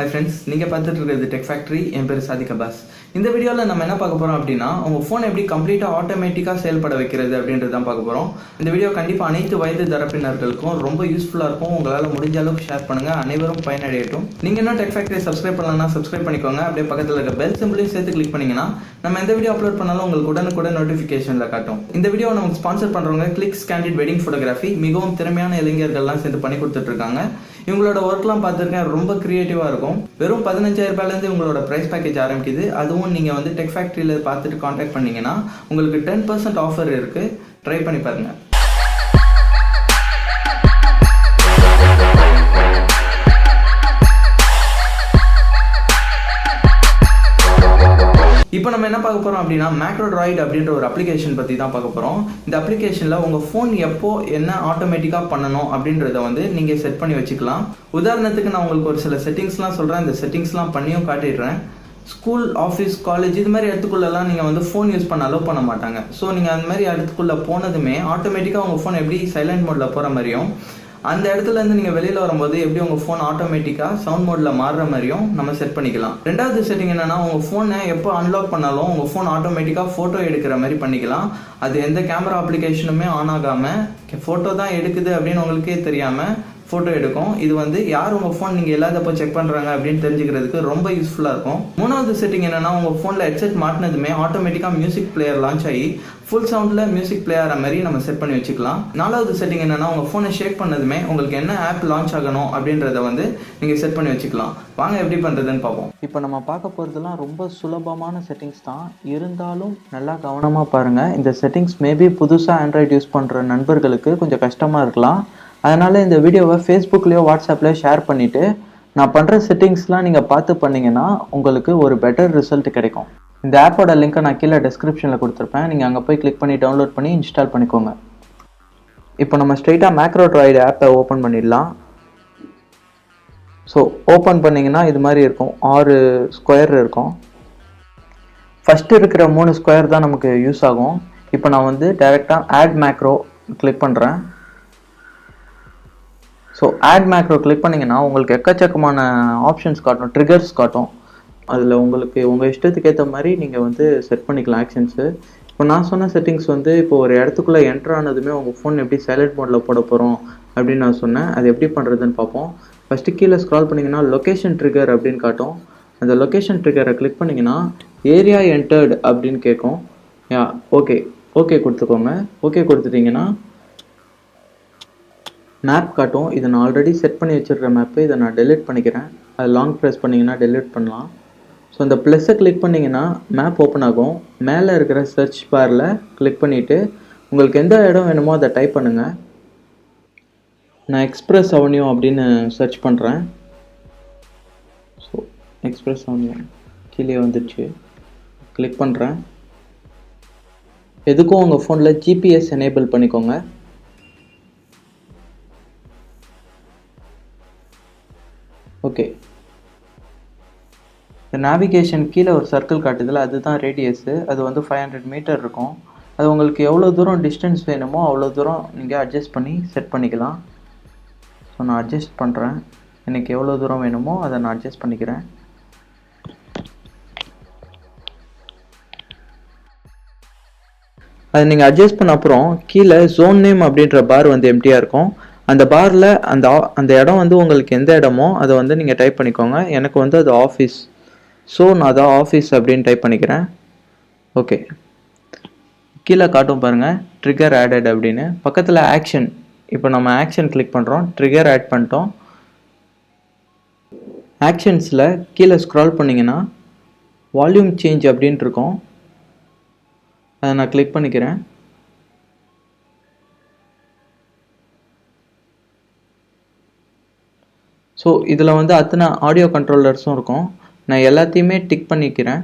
Hi friends நீங்கள் பார்த்துட்டு இருக்கிறது டெக் ஃபேக்ட்ரி என் பேர் சாதிக் அபாஸ் இந்த வீடியோவில் நம்ம என்ன பார்க்க போகிறோம் அப்படின்னா உங்கள் ஃபோன் எப்படி கம்ப்ளீட்டாக ஆட்டோமேட்டிக்காக செயல்பட வைக்கிறது அப்படின்றது தான் பார்க்க போகிறோம் இந்த வீடியோ கண்டிப்பாக அனைத்து வயது தரப்பினர்களுக்கும் ரொம்ப யூஸ்ஃபுல்லாக இருக்கும். உங்களால் முடிஞ்ச அளவுக்கு ஷேர் பண்ணுங்கள் அனைவரும் பயனடையட்டும். நீங்கள் இன்னும் டெக் ஃபேக்ட்ரி சப்ஸ்கிரைப் பண்ணலன்னா சப்ஸ்கிரைப் பண்ணிக்கோங்க. அப்படியே பக்கத்தில் இருக்க பெல் சிம்பிளையும் சேர்த்து கிளிக் பண்ணிங்கன்னா நம்ம எந்த வீடியோ அப்லோட் பண்ணாலும் உங்களுக்கு உடனுக்குடன் நோட்டிஃபிகேஷனில் காட்டும். இந்த வீடியோ நமக்கு ஸ்பான்சர் பண்ணுறவங்க கிளிக்ஸ் கேண்டிட் வெட்டிங் ஃபோட்டோகிராஃபி மிகவும் திறமையான இளைஞர்கள்லாம் சேர்ந்து பண்ணி கொடுத்துட்டு இருக்காங்க. இவங்களோட ஒர்க்லாம் பார்த்துருக்கேன் ரொம்ப க்ரியேட்டிவாக இருக்கும். வெறும் பதினஞ்சாயிரம் ரூபாயிலேருந்து உங்களோட ப்ரைஸ் பேக்கேஜ் ஆரம்பிக்குது. அதுவும் நீங்கள் வந்து டெக் ஃபேக்ட்ரியில் பார்த்துட்டு காண்டாக்ட் பண்ணீங்கன்னா உங்களுக்கு டென் பர்சன்ட் ஆஃபர் இருக்குது ட்ரை பண்ணி பாருங்கள் இப்போ நம்ம என்ன பார்க்க போகிறோம் அப்படின்னா மேக்ரோட்ராய்டு அப்படின்ற ஒரு அப்ளிகேஷன் பற்றி தான் பார்க்க போகிறோம் இந்த அப்ளிகேஷனில் உங்கள் ஃபோன் எப்போ என்ன ஆட்டோமேட்டிக்காக பண்ணணும் அப்படின்றத வந்து நீங்கள் செட் பண்ணி வச்சுக்கலாம். உதாரணத்துக்கு நான் உங்களுக்கு ஒரு சில செட்டிங்ஸ்லாம் சொல்கிறேன் இந்த செட்டிங்ஸ்லாம் பண்ணியும் காட்டிடுறேன். ஸ்கூல் ஆஃபீஸ் காலேஜ் இது மாதிரி இடத்துக்குள்ளெல்லாம் நீங்கள் வந்து ஃபோன் யூஸ் பண்ண அலோவ் பண்ண மாட்டாங்க. ஸோ நீங்கள் அந்த மாதிரி இடத்துக்குள்ளே போனதுமே ஆட்டோமேட்டிக்காக உங்கள் ஃபோன் எப்படி சைலண்ட் மோடில் போகிற மாதிரியும் அந்த இடத்துல இருந்து நீங்கள் வெளியில் வரும்போது எப்படி உங்கள் ஃபோன் ஆட்டோமேட்டிக்காக சவுண்ட் மோடில் மாறுற மாதிரியும் நம்ம செட் பண்ணிக்கலாம். ரெண்டாவது செட்டிங் என்னென்னா உங்கள் ஃபோனை எப்போ அன்லாக் பண்ணாலும் உங்கள் ஃபோன் ஆட்டோமேட்டிக்காக ஃபோட்டோ எடுக்கிற மாதிரி பண்ணிக்கலாம். அது எந்த கேமரா அப்ளிகேஷனுமே ஆன் ஆகாமல் ஃபோட்டோ தான் எடுக்குது அப்படின்னு உங்களுக்கே தெரியாமல் ஃபோட்டோ எடுக்கும். இது வந்து யார் உங்கள் ஃபோன் நீங்கள் இல்லாதப்போ செக் பண்ணுறாங்க அப்படின்னு தெரிஞ்சுக்கிறதுக்கு ரொம்ப யூஸ்ஃபுல்லாக இருக்கும். மூணாவது செட்டிங் என்னென்னா உங்கள் ஃபோனில் ஹெட்செட் மாட்டினதுமே ஆட்டோமேட்டிக்காக மியூசிக் பிளேயர் லான்ச் ஆகி ஃபுல் சவுண்டில் மியூசிக் பிளேயர் மாதிரி நம்ம செட் பண்ணி வச்சுக்கலாம். நாலாவது செட்டிங் என்னன்னா உங்கள் ஃபோனை ஷேக் பண்ணதுமே உங்களுக்கு என்ன ஆப் லான்ச் ஆகணும் அப்படின்றத வந்து நீங்கள் செட் பண்ணி வச்சுக்கலாம். வாங்க எப்படி பண்ணுறதுன்னு பார்ப்போம். இப்போ நம்ம பார்க்க போகிறதுலாம் ரொம்ப சுலபமான செட்டிங்ஸ் தான். இருந்தாலும் நல்லா கவனமாக பாருங்கள் இந்த செட்டிங்ஸ் மேபி புதுசாக ஆண்ட்ராய்டு யூஸ் பண்ணுற நண்பர்களுக்கு கொஞ்சம் கஷ்டமாக இருக்கலாம். அதனால் இந்த வீடியோவை ஃபேஸ்புக்லேயோ வாட்ஸ்அப்லேயோ ஷேர் பண்ணிவிட்டு நான் பண்ணுற செட்டிங்ஸ்லாம் நீங்கள் பார்த்து பண்ணீங்கன்னா உங்களுக்கு ஒரு பெட்டர் ரிசல்ட் கிடைக்கும். இந்த ஆப்போட லிங்க்கை நான் கீழே டிஸ்கிரிப்ஷனில் கொடுத்துருப்பேன். நீங்கள் அங்கே போய் கிளிக் பண்ணி டவுன்லோட் பண்ணி இன்ஸ்டால் பண்ணிக்கோங்க. இப்போ நம்ம ஸ்ட்ரெயிட்டாக மேக்ரோ ட்ராய்டு ஆப்பை ஓப்பன் பண்ணிடலாம். ஸோ ஓப்பன் பண்ணிங்கன்னா இது மாதிரி இருக்கும். ஆறு ஸ்கொயர் இருக்கும். ஃபஸ்ட்டு இருக்கிற மூணு ஸ்கொயர் தான் நமக்கு யூஸ் ஆகும். இப்போ நான் வந்து டைரெக்டாக ஆட் மேக்ரோ கிளிக் பண்ணுறேன் ஸோ ஆட் மேக்ரோ கிளிக் பண்ணிங்கன்னா உங்களுக்கு எக்கச்சக்கமான ஆப்ஷன்ஸ் காட்டும் ட்ரிகர்ஸ் காட்டும். அதில் உங்களுக்கு உங்கள் இஷ்டத்துக்கு ஏற்ற மாதிரி நீங்கள் வந்து செட் பண்ணிக்கலாம் ஆக்ஷன்ஸு இப்போ நான் சொன்ன செட்டிங்ஸ் வந்து இப்போ ஒரு இடத்துக்குள்ளே என்ட்ரு ஆனதுமே உங்கள் ஃபோன் எப்படி சைலண்ட் மோடில் போட போகிறோம் அப்படின்னு நான் சொன்னேன். அது எப்படி பண்ணுறதுன்னு பார்ப்போம். ஃபஸ்ட்டு கீழே ஸ்க்ரால் பண்ணிங்கன்னா லொக்கேஷன் ட்ரிகர் அப்படின்னு காட்டும். அந்த லொக்கேஷன் ட்ரிகரை கிளிக் பண்ணிங்கன்னா ஏரியா என்டர்டு அப்படின்னு கேட்கும். யா ஓகே ஓகே கொடுத்துக்கோங்க. ஓகே கொடுத்துட்டிங்கன்னா மேப் காட்டும். இதை நான் ஆல்ரெடி செட் பண்ணி வச்சிருக்கிற மேப்பு இதை நான் டெலிட் பண்ணிக்கிறேன். அது லாங் ப்ரெஸ் பண்ணிங்கன்னா டெலிட் பண்ணலாம். ஸோ இந்த ப்ளஸ்ஸை கிளிக் பண்ணிங்கன்னா மேப் ஓப்பன் ஆகும். மேலே இருக்கிற சர்ச் பாரில் கிளிக் பண்ணிவிட்டு உங்களுக்கு எந்த இடம் வேணுமோ அதை டைப் பண்ணுங்கள் நான் எக்ஸ்பிரஸ் அவென்யூ அப்படின்னு சர்ச் பண்ணுறேன் ஸோ எக்ஸ்பிரஸ் அவென்யூ கீழே வந்துடுச்சு கிளிக் பண்ணுறேன் எதுக்கும் உங்கள் ஃபோனில் ஜிபிஎஸ் எனேபிள் பண்ணிக்கோங்க. ஓகே இந்த நேவிகேஷன் கீழே ஒரு சர்க்கிள் காட்டுதில்ல அதுதான் ரேடியஸு அது வந்து ஃபைவ் ஹண்ட்ரட் மீட்டர் இருக்கும். அது உங்களுக்கு எவ்வளோ தூரம் டிஸ்டன்ஸ் வேணுமோ அவ்வளோ தூரம் நீங்கள் அட்ஜஸ்ட் பண்ணி செட் பண்ணிக்கலாம். ஸோ நான் அட்ஜஸ்ட் பண்ணுறேன் எனக்கு எவ்வளோ தூரம் வேணுமோ அதை நான் அட்ஜஸ்ட் பண்ணிக்கிறேன். அது நீங்கள் அட்ஜஸ்ட் பண்ண அப்புறம் கீழே ஜோன் நேம் அப்படின்ற பார் வந்து எம்டியாக இருக்கும். அந்த பாரில் அந்த அந்த இடம் வந்து உங்களுக்கு எந்த இடமோ அதை வந்து நீங்கள் டைப் பண்ணிக்கோங்க. எனக்கு வந்து அது ஆஃபீஸ் ஸோ நான் அதான் ஆஃபீஸ் அப்படின்னு டைப் பண்ணிக்கிறேன். ஓகே கீழே காட்டும் பாருங்கள் ட்ரிகர் ஆடட் அப்படின்னு. பக்கத்தில் ஆக்ஷன் இப்போ நம்ம ஆக்ஷன் கிளிக் பண்ணுறோம் ட்ரிகர் ஆட் பண்ணிட்டோம். ஆக்ஷன்ஸில் கீழே ஸ்க்ரால் பண்ணிங்கன்னா வால்யூம் சேஞ்ச் அப்படின்ட்டு இருக்கோம். அதை நான் கிளிக் பண்ணிக்கிறேன். ஸோ இதில் வந்து அத்தனை ஆடியோ கண்ட்ரோலர்ஸும் இருக்கும். நான் எல்லாத்தையுமே டிக் பண்ணிக்கிறேன்.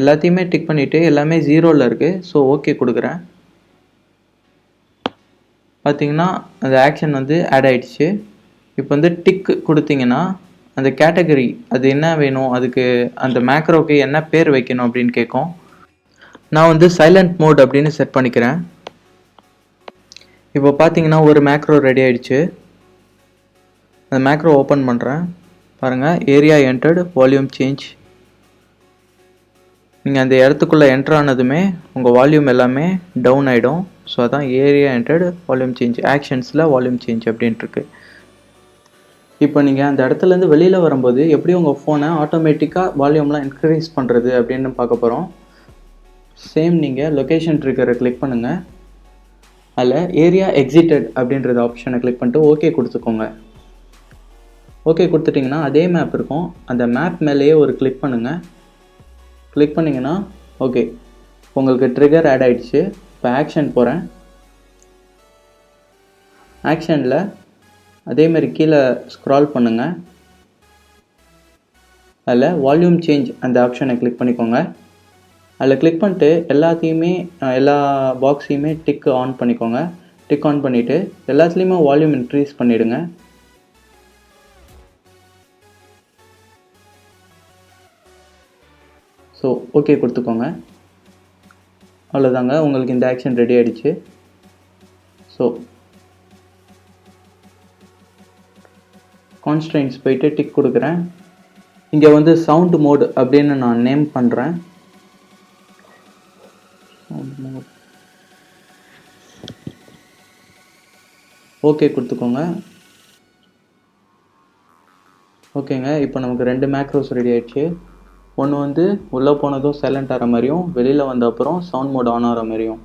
எல்லாத்தையுமே டிக் பண்ணிவிட்டு எல்லாமே ஜீரோவில் இருக்குது ஸோ ஓகே கொடுக்குறேன். பார்த்தீங்கன்னா அந்த ஆக்ஷன் வந்து ஆட் ஆகிடுச்சு இப்போ வந்து டிக் கொடுத்தீங்கன்னா அந்த கேட்டகரி அது என்ன வேணும்? அதுக்கு அந்த மேக்ரோக்கு என்ன பேர் வைக்கணும் அப்படின்னு கேட்கும். நான் வந்து சைலண்ட் மோட் அப்படின்னு செட் பண்ணிக்கிறேன். இப்போ பார்த்தீங்கன்னா ஒரு மேக்ரோ ரெடி ஆகிடுச்சு அந்த மேக்ரோ ஓப்பன் பண்ணுறேன் பாருங்கள் ஏரியா என்டர்டு வால்யூம் சேஞ்ச் நீங்கள் அந்த இடத்துக்குள்ளே என்டர் ஆனதுமே உங்கள் வால்யூம் எல்லாமே டவுன் ஆகிடும் ஸோ அதான் ஏரியா என்டர்டு வால்யூம் சேஞ்ச் ஆக்ஷன்ஸில் வால்யூம் சேஞ்ச் அப்படின்ட்டுருக்கு. இப்போ நீங்கள் அந்த இடத்துலேருந்து வெளியில் வரும்போது எப்படி உங்கள் ஃபோனை ஆட்டோமேட்டிக்காக வால்யூம்லாம் இன்க்ரீஸ் பண்ணுறது அப்படின்னு பார்க்க போகிறோம் சேம் நீங்கள் லொக்கேஷன் ட்ரிக்கரை கிளிக் பண்ணுங்கள் அதில் ஏரியா எக்ஸிட்டட் அப்படின்றது ஆப்ஷனை கிளிக் பண்ணிட்டு ஓகே கொடுத்துக்கோங்க. ஓகே கொடுத்துட்டிங்கன்னா அதே மேப் இருக்கும். அந்த மேப் மேலேயே ஒரு கிளிக் பண்ணுங்கள் கிளிக் பண்ணிங்கன்னா ஓகே உங்களுக்கு ட்ரிகர் ஆட் ஆகிடுச்சு இப்போ ஆக்ஷன் போகிறேன் ஆக்ஷனில் அதேமாரி கீழே ஸ்க்ரால் பண்ணுங்கள் அதில் வால்யூம் சேஞ்ச் அந்த ஆப்ஷனை கிளிக் பண்ணிக்கோங்க. அதில் கிளிக் பண்ணிட்டு எல்லாத்தையுமே எல்லா பாக்ஸையுமே டிக் ஆன் பண்ணிக்கோங்க. டிக் ஆன் பண்ணிவிட்டு எல்லாத்துலேயுமே வால்யூம் இன்க்ரீஸ் பண்ணிவிடுங்க ஸோ ஓகே கொடுத்துக்கோங்க. அவ்வளோதாங்க உங்களுக்கு இந்த ஆக்ஷன் ரெடி ஆகிடுச்சு ஸோ கான்ஸ்டன்ஸ் போயிட்டு டிக் கொடுக்குறேன். இங்கே வந்து சவுண்ட் மோட் அப்படின்னு நான் நேம் பண்ணுறேன் ஓகே கொடுத்துக்கோங்க. ஓகேங்க இப்போ நமக்கு ரெண்டு மேக்ரோஸ் ரெடி ஆயிடுச்சு. ஒன்று வந்து உள்ளே போனதும் சைலண்ட் ஆகிற மாதிரியும் வெளியில் வந்த அப்புறம் சவுண்ட் மோட் ஆன் ஆகிற மாதிரியும்.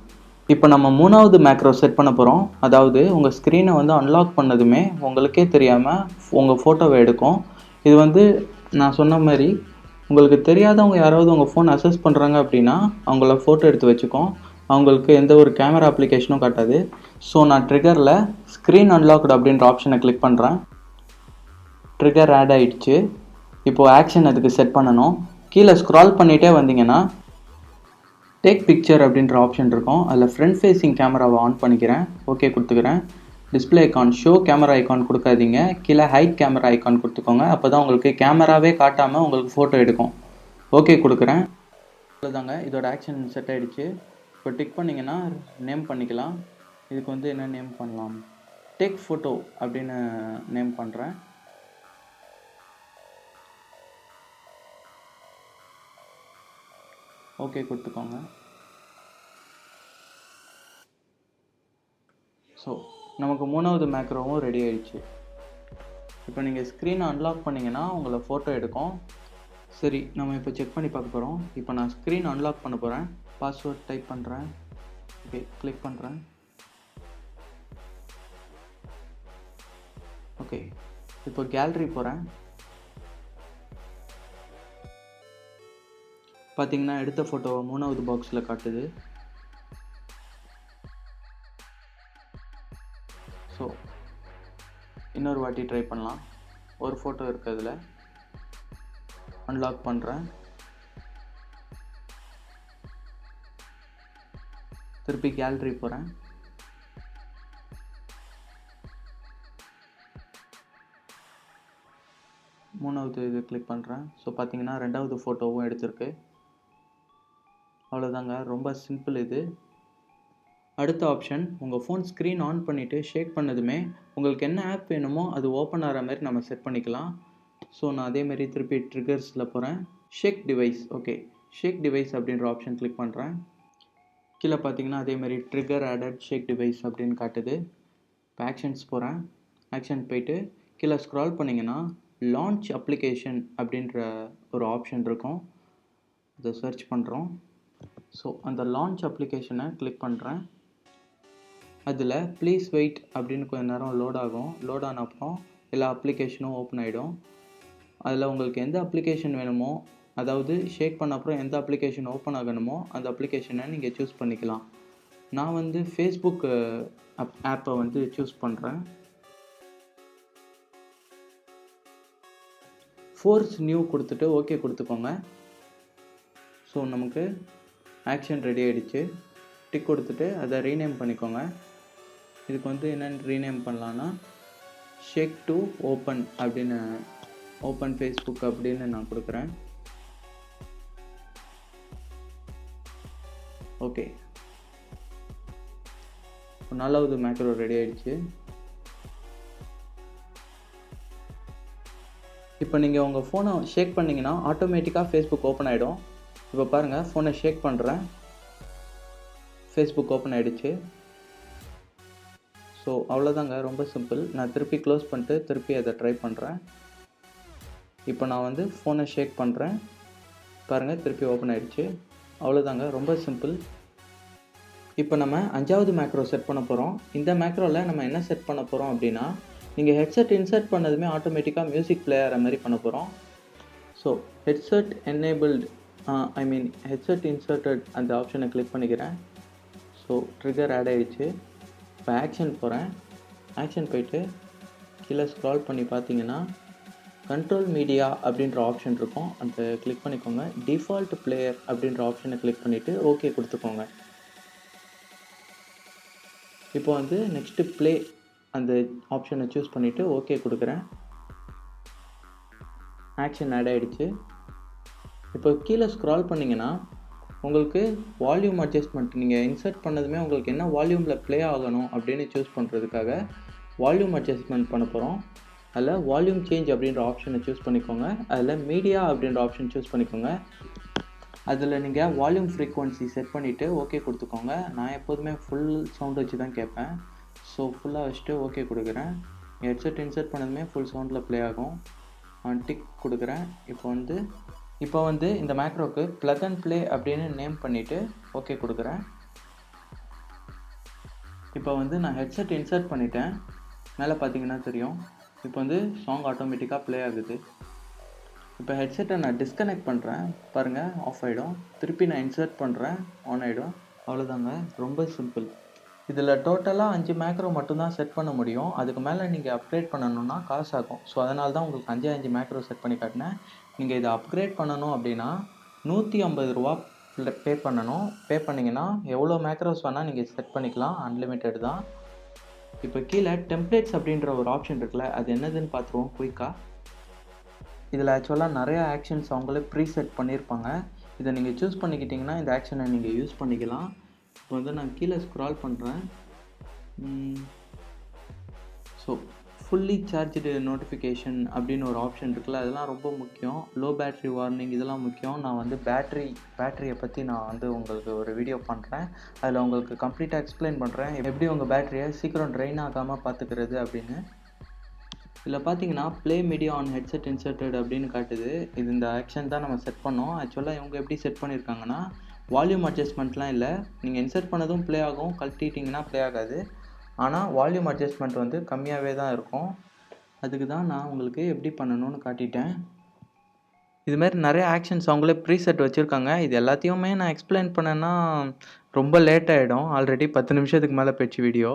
இப்போ நம்ம மூணாவது மேக்ரோ செட் பண்ண போகிறோம் அதாவது உங்கள் ஸ்க்ரீனை வந்து அன்லாக் பண்ணதுமே உங்களுக்கே தெரியாமல் உங்கள் ஃபோட்டோவை எடுக்கும். இது வந்து நான் சொன்ன மாதிரி உங்களுக்கு தெரியாதவங்க யாராவது உங்கள் ஃபோன் அசஸ் பண்ணுறாங்க அப்படின்னா அவங்கள ஃபோட்டோ எடுத்து வச்சுக்கோம். அவங்களுக்கு எந்த ஒரு கேமரா அப்ளிகேஷனும் காட்டாது. ஸோ நான் ட்ரிகரில் ஸ்க்ரீன் அன்லாக்டு அப்படின்ற ஆப்ஷனை கிளிக் பண்ணுறேன் ட்ரிகர் ஆட் ஆகிடுச்சு இப்போது ஆக்ஷன் அதுக்கு செட் பண்ணணும். கீழே ஸ்க்ரால் பண்ணிகிட்டே வந்தீங்கன்னா டேக் பிக்சர் அப்படின்ற ஆப்ஷன் இருக்கும். அதில் ஃப்ரண்ட் ஃபேஸிங் கேமராவை ஆன் பண்ணிக்கிறேன். ஓகே கொடுத்துக்கிறேன். Display icon show camera icon கொடுக்காதீங்க. கீழே ஹைட் கேமரா ஐக்கான் கொடுத்துக்கோங்க. அப்போ தான் உங்களுக்கு கேமராவே காட்டாமல் உங்களுக்கு ஃபோட்டோ எடுக்கும். ஓகே கொடுக்குறேன். அவ்வளோதாங்க இதோட ஆக்ஷன் செட் ஆகிடுச்சு இப்போ டிக் பண்ணிங்கன்னா நேம் பண்ணிக்கலாம். இதுக்கு வந்து என்ன நேம் பண்ணலாம்? டேக் ஃபோட்டோ அப்படின்னு நேம் பண்ணுறேன் ஓகே கொடுத்துக்கோங்க. ஸோ நமக்கு மூணாவது மேக்ரோவும் ரெடி ஆயிடுச்சு. இப்போ நீங்கள் ஸ்க்ரீனை அன்லாக் பண்ணிங்கன்னா உங்களை ஃபோட்டோ எடுக்கும். சரி நம்ம இப்போ செக் பண்ணி பார்க்க போகிறோம் இப்போ நான் ஸ்க்ரீன் அன்லாக் பண்ண போகிறேன் பாஸ்வேர்ட் டைப் பண்ணுறேன் ஓகே கிளிக் பண்ணுறேன் ஓகே இப்போ கேலரி போகிறேன் பார்த்தீங்கன்னா எடுத்த ஃபோட்டோவை மூணாவது பாக்ஸில் காட்டுது. ஸோ இன்னொரு வாட்டி ட்ரை பண்ணலாம். ஒரு ஃபோட்டோ இருக்கிறதுல அன்லாக் பண்ணுறேன் திருப்பி கேலரி போகிறேன் மூணாவது இது கிளிக் பண்ணுறேன் ஸோ பார்த்தீங்கன்னா ரெண்டாவது ஃபோட்டோவும் எடுத்திருக்கு. அவ்வளோதாங்க ரொம்ப சிம்பிள் இது. அடுத்த ஆப்ஷன் உங்கள் ஃபோன் ஸ்க்ரீன் ஆன் பண்ணிவிட்டு ஷேக் பண்ணதுமே உங்களுக்கு என்ன ஆப் வேணுமோ அது ஓப்பன் ஆகிற மாதிரி நம்ம செட் பண்ணிக்கலாம். ஸோ நான் அதேமாரி திருப்பி ட்ரிகர்ஸில் போகிறேன் shake device okay shake device அப்படின்ற ஆப்ஷன் கிளிக் பண்ணுறேன் கீழே பார்த்தீங்கன்னா அதேமாரி ட்ரிகர் ஆடட் ஷேக் டிவைஸ் அப்படின்னு காட்டுது. இப்போ ஆக்ஷன்ஸ் போகிறேன் ஆக்ஷன் போயிட்டு கீழே ஸ்க்ரால் பண்ணிங்கன்னா லான்ச் அப்ளிகேஷன் அப்படின்ற ஒரு ஆப்ஷன் இருக்கும். அதை சர்ச் பண்ணுறோம் ஸோ அந்த லான்ச் அப்ளிகேஷனை கிளிக் பண்ணுறேன் அதில் ப்ளீஸ் வெயிட் அப்படின்னு கொஞ்சம் நேரம் லோட் ஆகும். லோட் ஆன அப்புறம் எல்லா அப்ளிகேஷனும் ஓப்பன் ஆகிடும் அதில் உங்களுக்கு எந்த அப்ளிகேஷன் வேணுமோ அதாவது ஷேக் பண்ண அப்புறம் எந்த அப்ளிகேஷன் ஓப்பன் ஆகணுமோ அந்த அப்ளிகேஷனை நீங்கள் சூஸ் பண்ணிக்கலாம். நான் வந்து ஃபேஸ்புக் அப் ஆப்பை வந்து சூஸ் பண்ணுறேன் ஃபோர்ஸ் நியூ கொடுத்துட்டு ஓகே கொடுத்துக்கோங்க. ஸோ நமக்கு ஆக்ஷன் ரெடி ஆகிடுச்சு டிக் கொடுத்துட்டு அதை ரீநேம் பண்ணிக்கோங்க. இதுக்கு வந்து என்னென்னு ரீநேம் பண்ணலான்னா ஷேக் டு ஓப்பன் அப்படின்னு ஓப்பன் ஃபேஸ்புக் அப்படின்னு நான் கொடுக்குறேன். ஓகே நாலாவது மேக்ரோ ரெடி ஆகிடுச்சு இப்போ நீங்கள் உங்கள் ஃபோனை ஷேக் பண்ணிங்கன்னா ஆட்டோமேட்டிக்காக ஃபேஸ்புக் ஓப்பன் ஆகிடும் இப்போ பாருங்கள் ஃபோனை ஷேக் பண்ணுறேன் ஃபேஸ்புக் ஓப்பன் ஆகிடுச்சு ஸோ அவ்வளோதாங்க ரொம்ப சிம்பிள் நான் திருப்பி க்ளோஸ் பண்ணிட்டு திருப்பி அதை ட்ரை பண்ணுறேன் இப்போ நான் வந்து ஃபோனை ஷேக் பண்ணுறேன் பாருங்கள் திருப்பி ஓப்பன் ஆகிடுச்சு அவ்வளோதாங்க ரொம்ப சிம்பிள் இப்போ நம்ம அஞ்சாவது மேக்ரோ செட் பண்ண போகிறோம் இந்த மேக்ரோவில் நம்ம என்ன செட் பண்ண போகிறோம் அப்படின்னா நீங்கள் ஹெட்செட் இன்சர்ட் பண்ணதுமே ஆட்டோமேட்டிக்காக மியூசிக் ப்ளே ஆகிற மாதிரி பண்ண போகிறோம் so headset enabled I mean headset inserted அந்த ஆப்ஷனை கிளிக் பண்ணிக்கிறேன். ஸோ ட்ரிகர் ஆட் ஆகிடுச்சு இப்போ ஆக்ஷன் போகிறேன் ஆக்ஷன் போயிட்டு கீழே ஸ்க்ரால் பண்ணி பார்த்தீங்கன்னா கண்ட்ரோல் மீடியா அப்படின்ற ஆப்ஷன் இருக்கும். அந்த கிளிக் பண்ணிக்கோங்க. டிஃபால்ட் பிளேயர் அப்படின்ற ஆப்ஷனை கிளிக் பண்ணிவிட்டு ஓகே கொடுத்துக்கோங்க. இப்போ வந்து நெக்ஸ்ட்டு ப்ளே அந்த ஆப்ஷனை சூஸ் பண்ணிவிட்டு ஓகே கொடுக்குறேன். ஆக்ஷன் ஆட் ஆகிடுச்சு இப்போ கீழே ஸ்க்ரால் பண்ணிங்கன்னா உங்களுக்கு வால்யூம் அட்ஜஸ்ட்மெண்ட் நீங்கள் இன்சர்ட் பண்ணதுமே உங்களுக்கு என்ன வால்யூமில் ப்ளே ஆகணும் அப்படின்னு சூஸ் பண்ணுறதுக்காக வால்யூம் அட்ஜஸ்ட்மெண்ட் பண்ண போகிறோம் அதில் வால்யூம் சேஞ்ச் அப்படின்ற ஆப்ஷனை சூஸ் பண்ணிக்கோங்க. அதில் மீடியா அப்படின்ற ஆப்ஷன் சூஸ் பண்ணிக்கோங்க. அதில் நீங்கள் வால்யூம் ஃப்ரீக்குவன்சி செட் பண்ணிவிட்டு ஓகே கொடுத்துக்கோங்க. நான் எப்போதுமே ஃபுல் சவுண்ட் வச்சு தான் கேட்பேன். ஸோ ஃபுல்லாக வச்சுட்டு ஓகே கொடுக்குறேன். ஹெட்செட் இன்சர்ட் பண்ணதுமே ஃபுல் சவுண்டில் ப்ளே ஆகும். டிக் கொடுக்குறேன். இப்போ வந்து இப்போ வந்து இந்த மேக்ரோக்கு ப்ளக் அண்ட் ப்ளே அப்படின்னு நேம் பண்ணிவிட்டு ஓகே கொடுக்குறேன். இப்போ வந்து நான் ஹெட்செட் இன்சர்ட் பண்ணிட்டேன். மேலே பார்த்தீங்கன்னா தெரியும். இப்போ வந்து சாங் ஆட்டோமேட்டிக்காக ப்ளே ஆகுது. இப்போ ஹெட்செட்டை நான் டிஸ்கனெக்ட் பண்ணுறேன் பாருங்கள் ஆஃப் ஆகிடும் திருப்பி நான் இன்சர்ட் பண்ணுறேன் ஆன் ஆகிடும் அவ்வளோதாங்க ரொம்ப சிம்பிள் இதில் டோட்டலாக அஞ்சு மேக்ரோ மட்டும்தான் செட் பண்ண முடியும். அதுக்கு மேலே நீங்கள் அப்கிரேட் பண்ணணுன்னா காசு ஆகும். ஸோ அதனால தான் உங்களுக்கு அஞ்சு அஞ்சு மேக்ரோ செட் பண்ணி காட்டினேன். நீங்கள் இதை அப்கிரேட் பண்ணணும் அப்படின்னா நூற்றி ஐம்பது ரூபா பே பண்ணணும். பே பண்ணிங்கன்னா எவ்வளோ மேக்ரோஸ் வேணால் நீங்கள் செட் பண்ணிக்கலாம். அன்லிமிட்டெட் தான். இப்போ கீழே டெம்ப்ளேட்ஸ் அப்படின்ற ஒரு ஆப்ஷன் இருக்குல்ல அது என்னதுன்னு பார்த்துருவோம் குயிக்காக இதில் ஆக்சுவலாக நிறையா ஆக்ஷன்ஸ் அவங்களே ப்ரீசெட் பண்ணியிருப்பாங்க. இதை நீங்கள் சூஸ் பண்ணிக்கிட்டிங்கன்னா இந்த ஆக்ஷனை நீங்கள் யூஸ் பண்ணிக்கலாம். இப்போ வந்து நான் கீழே ஸ்க்ரால் பண்ணுறேன் ஸோ ஃபுல்லி சார்ஜ்டு நோட்டிஃபிகேஷன் அப்படின்னு ஒரு ஆப்ஷன் இருக்குல்ல அதெல்லாம் ரொம்ப முக்கியம். லோ பேட்ரி வார்னிங் இதெல்லாம் முக்கியம். நான் வந்து பேட்ரி பேட்டரியை பற்றி நான் வந்து உங்களுக்கு ஒரு வீடியோ பண்ணுறேன் அதில் உங்களுக்கு கம்ப்ளீட்டாக எக்ஸ்பிளைன் பண்ணுறேன் எப்படி உங்கள் பேட்டரியை சீக்கிரம் ட்ரெயின் ஆகாமல் பார்த்துக்கிறது அப்படின்னு. இதில் பார்த்தீங்கன்னா play media on headset inserted அப்படின்னு காட்டுது. இது இந்த ஆக்ஷன் தான் நம்ம செட் பண்ணோம். ஆக்சுவலாக இவங்க எப்படி செட் பண்ணியிருக்காங்கன்னா வால்யூம் அட்ஜஸ்ட்மெண்ட்லாம் இல்லை. நீங்கள் இன்சர்ட் பண்ணதும் ப்ளே ஆகும். கழட்டிட்டிங்கன்னா ப்ளே ஆகாது. ஆனால் வால்யூம் அட்ஜஸ்ட்மெண்ட் வந்து கம்மியாகவே தான் இருக்கும். அதுக்கு தான் நான் உங்களுக்கு எப்படி பண்ணணும்னு காட்டிட்டேன். இதுமாரி நிறைய ஆக்ஷன்ஸ் அவங்களே ப்ரீசெட் வச்சுருக்காங்க. இது எல்லாத்தையுமே நான் எக்ஸ்பிளைன் பண்ணேன்னா ரொம்ப லேட் ஆகிடும் ஆல்ரெடி பத்து நிமிஷத்துக்கு மேலே போயிடுச்சு வீடியோ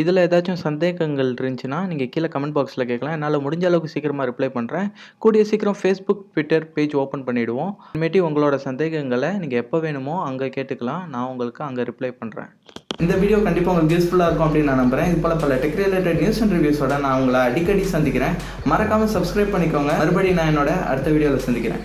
இதில் ஏதாச்சும் சந்தேகங்கள் இருந்துச்சுன்னா நீங்கள் கீழே கமெண்ட் பாக்ஸில் கேட்கலாம். என்னால் முடிஞ்ச அளவுக்கு சீக்கிரமாக ரிப்ளை பண்ணுறேன் கூடிய சீக்கிரம் ஃபேஸ்புக் ட்விட்டர் பேஜ் ஓப்பன் பண்ணிவிடுவோம் இனிமேட்டி உங்களோட சந்தேகங்களை நீங்கள் எப்போ வேணுமோ அங்கே கேட்டுக்கலாம். நான் உங்களுக்கு அங்கே ரிப்ளை பண்ணுறேன் இந்த வீடியோ கண்டிப்பாக உங்களுக்கு யூஸ்ஃபுல்லாக இருக்கும் அப்படின்னு நான் நம்புறேன். இது போல பல டெக் ரிலேட்டட் நியூஸ் அண்ட் ரிவ்யூஸோட நான் உங்களை அடிக்கடி சந்திக்கிறேன். மறக்காமல் சப்ஸ்கிரைப் பண்ணிக்கோங்க. மறுபடியும் நான் என்னோட அடுத்த வீடியோவில் சந்திக்கிறேன்.